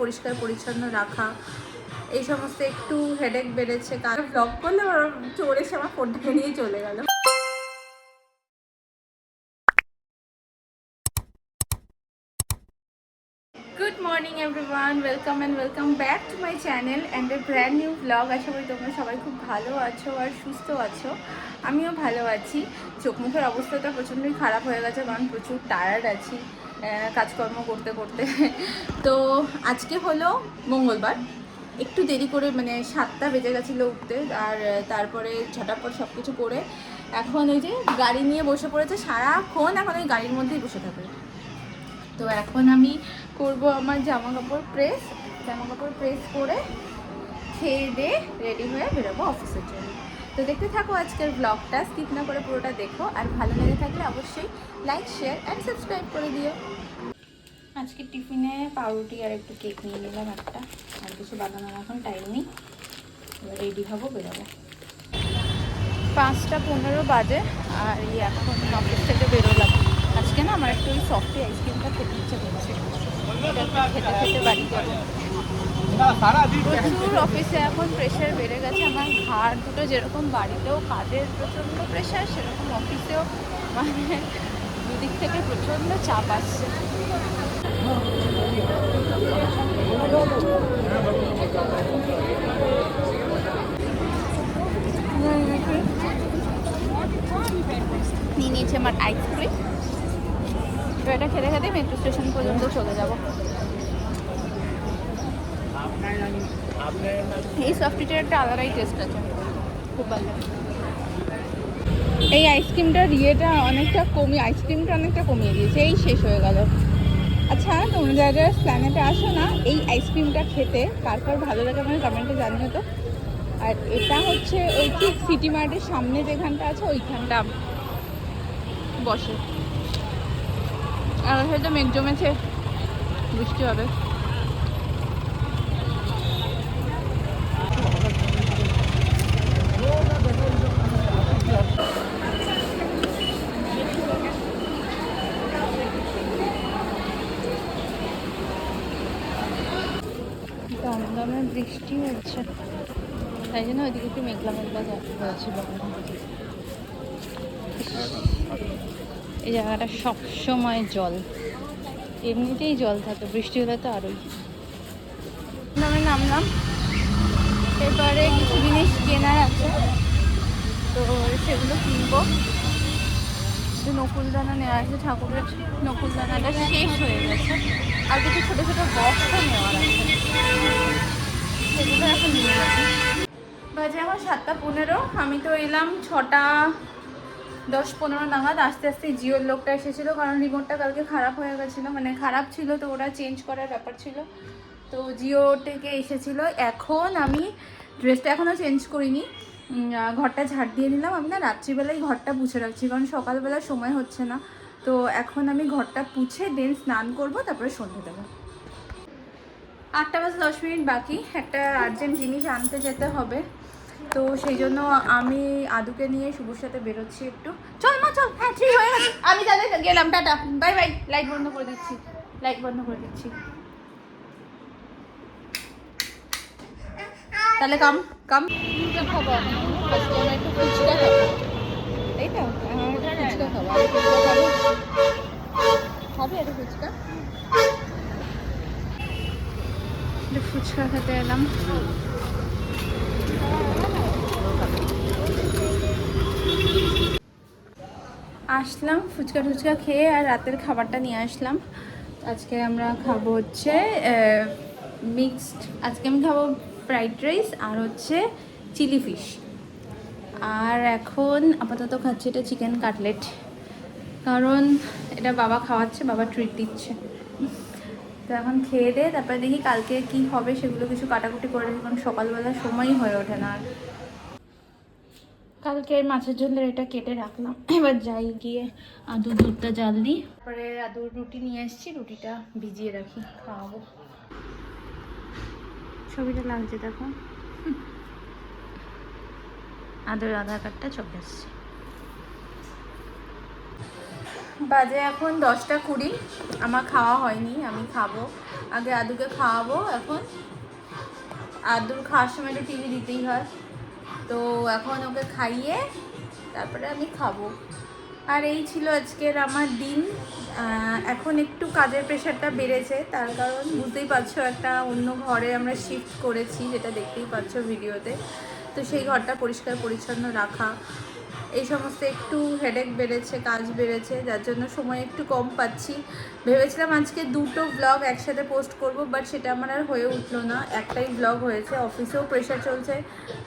পরিষ্কার, পরিচ্ছন্ন রাখা, এই সমস্ত একটু হেডেক বেড়েছে। কারণ ব্লগ করলে আবার চোর এসে আমার ফোনটাকে নিয়ে চলে গেল। Good morning everyone welcome and welcome back to my channel and a brand new blog আশা করি তোমরা সবাই খুব ভালো আছো আর সুস্থ আছো। আমিও ভালো আছি। চোখ মুখের অবস্থাটা প্রচণ্ডই খারাপ হয়ে গেছে কারণ প্রচুর টায়ার্ড আছি। কাজকর্ম করতে করতে। তো আজকে হলো মঙ্গলবার। একটু দেরি করে মানে সাতটা বেজে গেছিল উঠতে আর তারপরে ঝটাপট সব কিছু করে এখন ওই যে গাড়ি নিয়ে বসে পড়েছে, সারাক্ষণ এখন ওই গাড়ির মধ্যেই বসে থাকবে তো এখন আমি করব আমার জামা কাপড় প্রেস জামা কাপড় প্রেস করে খেয়ে দিয়ে রেডি হয়ে বেরোবো অফিসের জন্য। তো দেখতে থাকো আজকের ব্লগটা স্কিপ না করে পুরোটা দেখো। আর ভালো লেগে থাকলে অবশ্যই লাইক শেয়ার অ্যান্ড সাবস্ক্রাইব করে দিও। আজকে টিফিনে পাউরুটি আর একটু কেক নিয়ে নিলাম একটা। আর কিছু বানানোর এখন টাইম নেই। এবার রেডি হব, বেরোবো। পাঁচটা পনেরো বাজে আর এই এখন অফিস থেকে বেরোলাম। আজকে না আমার একটু ওই সফটি আইসক্রিমটা খেতে ইচ্ছে করছে। খেতে খেতে বাড়ি যাব। প্রচুর অফিসে এখন প্রেশার বেড়ে গেছে। আমার ঘাড় দুটো যেরকম বাড়িতেও কাজের প্রচণ্ড প্রেশার সেরকম অফিসেও মানে দুদিক থেকে প্রচণ্ড চাপ আসছে। নিয়ে নিয়েছি আমার আইসক্রিম তো এটা খেতে খেতে মেট্রো স্টেশন পর্যন্ত চলে যাব। এই সফটটিটার একটা আলাদাই টেস্ট আছে। খুব ভালো এই আইসক্রিমটার ইয়েটা অনেকটা কমিয়ে আইসক্রিমটা অনেকটা কমিয়ে দিয়েছে, এই শেষ হয়ে গেল। আচ্ছা তোমরা যারা যারা প্ল্যানেটে আসো না, এই আইসক্রিমটা খেতে কার ভালো লাগে আমার কমেন্টে জানিও তো। আর এটা হচ্ছে ওই ঠিক সিটি মার্টের সামনে যেখানটা আছে, ওইখানটা বসে। আর হয়তো মেঘ জমেছে, বৃষ্টি হবে। হচ্ছে তাই জন্য ওইদিকে একটু মেঘলা মেঘলা হয়েছিল। এই জায়গাটা সব সময় জল। এমনিতেই জল থাকে, বৃষ্টি হলে তো আরোই। নামে নামলাম এবারে কিছু জিনিস কেনার আছে, তো সেগুলো কিনবো। নকুলদানা নেওয়া আছে ঠাকুরের। নকুলদানাটা শেষ হয়ে গেছে। আর কিছু ছোটো ছোটো বক্সও নেওয়ার আছে। এখন বাজে আমার সাতটা পনেরো। আমি তো এলাম ছটা দশ পনেরো নাগাদ। আস্তে আস্তে জিওর লোকটা এসেছিল কারণ রিমোটটা কালকে খারাপ হয়ে গেছিল। মানে খারাপ ছিল তো ওরা চেঞ্জ করার ব্যাপার ছিল। তো জিও থেকে এসেছিল। এখন আমি ড্রেসটা এখনও চেঞ্জ করিনি। ঘরটা ঝাড় দিয়ে নিলাম। আমি না রাত্রিবেলায় ঘরটা পুছে রাখছি কারণ সকালবেলা সময় হচ্ছে না। তো এখন আমি ঘরটা পুছে দেন স্নান করব, তারপরে সন্ধে দেবো। আটটা বাজে দশ মিনিট বাকি। একটা আর্জেন্ট জিনিস আনতে যেতে হবে। তো সেই জন্য আমি আদুকে নিয়ে শুভর সাথে বেরোচ্ছি একটু। চল মা, চল। হ্যাঁ ঠিক হয়ে গেছে। আমি তাহলে গেলাম। টাটা। Bye bye. লাইট বন্ধ করে দিচ্ছি। লাইট বন্ধ করে দিচ্ছি। তাহলে কাম কাম খাব। একটু তাই তো খাব খাব ফুচকা? একটু ফুচকা খেতে এলাম। আসলাম ফুচকা টুচকা খেয়ে আর রাতের খাবারটা নিয়ে আসলাম। আজকে আমরা খাব হচ্ছে মিক্সড আজকে আমি খাব ফ্রাইড রাইস আর হচ্ছে চিলি ফিশ আর এখন আপাতত খাচ্ছি এটা চিকেন কাটলেট কারণ এটা বাবা খাওয়াচ্ছে, বাবা ট্রিট দিচ্ছে। তো এখন খেয়ে দে তারপরে দেখি কালকে কি হবে সেগুলো কিছু কাটাকুটি করে রাখি কারণ সকালবেলা সময়ই হয়ে ওঠে না আর। কালকে মাছের ঝোলের এটা কেটে রাখলাম। এবার যাই গিয়ে আদু দুধটা জাল দিই। তারপরে আদুর রুটি নিয়ে এসেছি রুটিটা ভিজিয়ে রাখি খাওয়াবো। ছবিটা লাগছে দেখো। আদুর আধার কার্ডটা চলে এসছে বাজে এখন দশটা কুড়ি। আমার খাওয়া হয়নি, আমি খাব। আগে আদুকে খাওয়াবো, এখন আদুর খাওয়ার সময় একটু টিভি দিতেই হয়। তো এখন ওকে খাইয়ে তারপরে আমি খাব। আর এই ছিল আজকের আমার দিন। এখন একটু কাজের প্রেশারটা বেড়েছে, তার কারণ বুঝতেই পারছ একটা অন্য ঘরে আমরা শিফট করেছি, যেটা দেখতেই পাচ্ছ ভিডিওতে। তো সেই ঘরটা পরিষ্কার পরিচ্ছন্ন রাখা। এই সমস্ত একটু হেডেক বেড়েছে, কাজ বেড়েছে, যার জন্য সময় একটু কম পাচ্ছি। ভেবেছিলাম আজকে দুটো ব্লগ একসাথে পোস্ট করব বাট সেটা আমার আর হয়ে উঠল না। একটাই ব্লগ হয়েছে অফিসেও প্রেশার চলছে।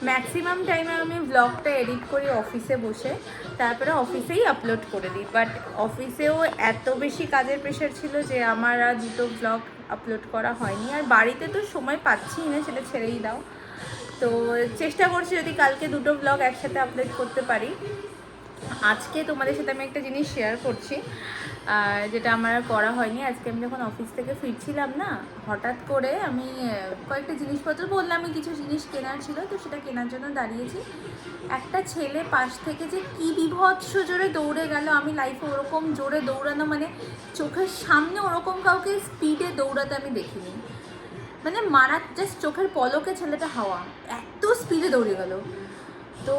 ম্যাক্সিমাম টাইমে আমি ব্লগটা এডিট করি অফিসে বসে, তারপরে অফিসেই আপলোড করে দিই। বাট অফিসেও এত বেশি কাজের প্রেশার ছিল যে আমার আর দুটো ব্লগ আপলোড করা হয়নি। আর বাড়িতে তো সময় পাচ্ছি না, সেটা ছেড়েই দাও। তো চেষ্টা করছি যদি কালকে দুটো ব্লগ একসাথে আপলোড করতে পারি। আজকে তোমাদের সাথে আমি একটা জিনিস শেয়ার করছি যেটা আমার করা হয়নি। আজকে আমি যখন অফিস থেকে ফিরছিলাম না, হঠাৎ করে আমি কয়েকটা জিনিসপত্র বললাম আমি কিছু জিনিস কেনার ছিল, তো সেটা কেনার জন্য দাঁড়িয়েছি। একটা ছেলে পাশ থেকে যে কি বিভৎস জোরে দৌড়ে গেল, আমি লাইফে ওরকম জোরে দৌড়ানো মানে চোখের সামনে ওরকম কাউকে স্পিডে দৌড়াতে আমি দেখিনি। মানে মারা জাস্ট চোখের পলকে ছেলেটা হাওয়া। এত স্পিডে দৌড়ে গেল। তো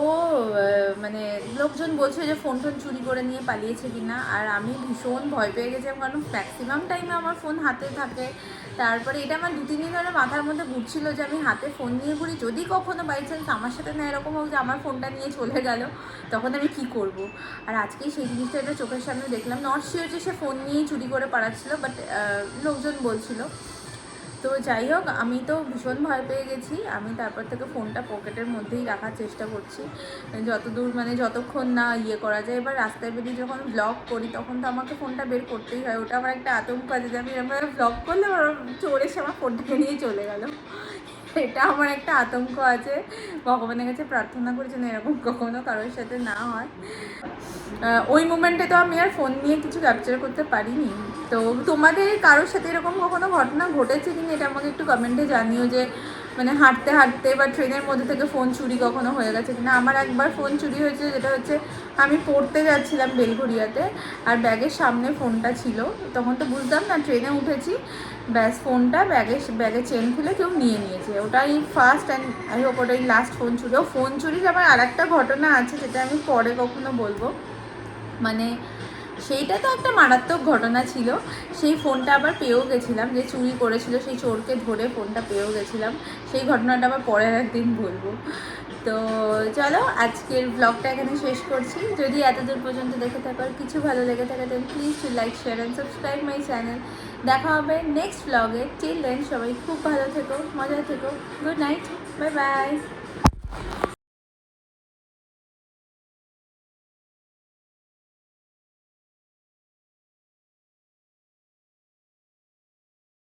মানে লোকজন বলছে যে ফোন টোন চুরি করে নিয়ে পালিয়েছে কিনা। আর আমি ভীষণ ভয় পেয়ে গেছিলাম কারণ ম্যাক্সিমাম টাইমে আমার ফোন হাতে থাকে। তারপরে এটা আমার দু তিন দিন ধরে মাথার মধ্যে ঘুরছিল যে আমি হাতে ফোন নিয়ে ঘুরি। যদি কখনো বাই চান্স আমার সাথে না এরকম হোক যে আমার ফোনটা নিয়ে চলে গেল, তখন আমি কি করব? আর আজকেই সেই জিনিসটা একটা চোখের সামনে দেখলাম। নট শিওর যে সে ফোন নিয়েই চুরি করে পাঠাচ্ছিল বাট লোকজন বলছিল। তো যাই হোক, আমি তো ভীষণ ভয় পেয়ে গেছি। আমি তারপর থেকে ফোনটা পকেটের মধ্যেই রাখার চেষ্টা করছি। যতদূর মানে যতক্ষণ না ইয়ে করা যায়। এবার রাস্তায় বেরিয়ে যখন ব্লগ করি, তখন তো আমাকে ফোনটা বের করতেই হয়। ওটা আমার একটা আতঙ্ক আছে যে আমি এরকম ব্লগ করলে আমার চোর এসে আমার ফোনটাকে নিয়ে চলে গেল। এটা আমার একটা আতঙ্ক আছে। ভগবানের কাছে প্রার্থনা করি যেন এরকম কখনো কারোর সাথে না হয়। ওই মোমেন্টে তো আমি আর ফোন নিয়ে কিছু ক্যাপচার করতে পারিনি। তো তোমাদের কারোর সাথে এরকম কখনো ঘটনা ঘটেছে কিনা এটা আমাকে একটু কমেন্টে জানিও যে মানে হাঁটতে হাঁটতে বা ট্রেনের মধ্যে থেকে ফোন চুরি কখনো হয়ে গেছে কিনা আমার একবার ফোন চুরি হয়েছে যেটা হচ্ছে, আমি পড়তে যাচ্ছিলাম বেলঘড়িয়াতে আর ব্যাগের সামনে ফোনটা ছিল। তখন তো বুঝলাম না ট্রেনে উঠেছি। ব্যাস, ফোনটা ব্যাগে ব্যাগে চেন খুলে কেউ নিয়ে নিয়েছে। ওটাই ফার্স্ট অ্যান্ড আই হোপ ওটাই লাস্ট ফোন চুরি। ও ফোন চুরির আবার আর একটা ঘটনা আছে যেটা আমি পরে কখনো বলব। মানে সেইটা তো একটা মারাত্মক ঘটনা ছিল। সেই ফোনটা আবার পেয়েও গেছিলাম। যে চুরি করেছিল সেই চোরকে ধরে ফোনটা পেয়েও গেছিলাম। সেই ঘটনাটা আবার পরের একদিন বলব। তো চলো, আজকের ব্লগটা এখানে শেষ করছি। যদি এতদূর পর্যন্ত দেখে থাকো, আর কিছু ভালো লেগে থাকে then please to like share and subscribe my channel দেখা হবে নেক্সট ব্লগে টিল দেন সবাই খুব ভালো থেকো মজা থেকো। Good night bye bye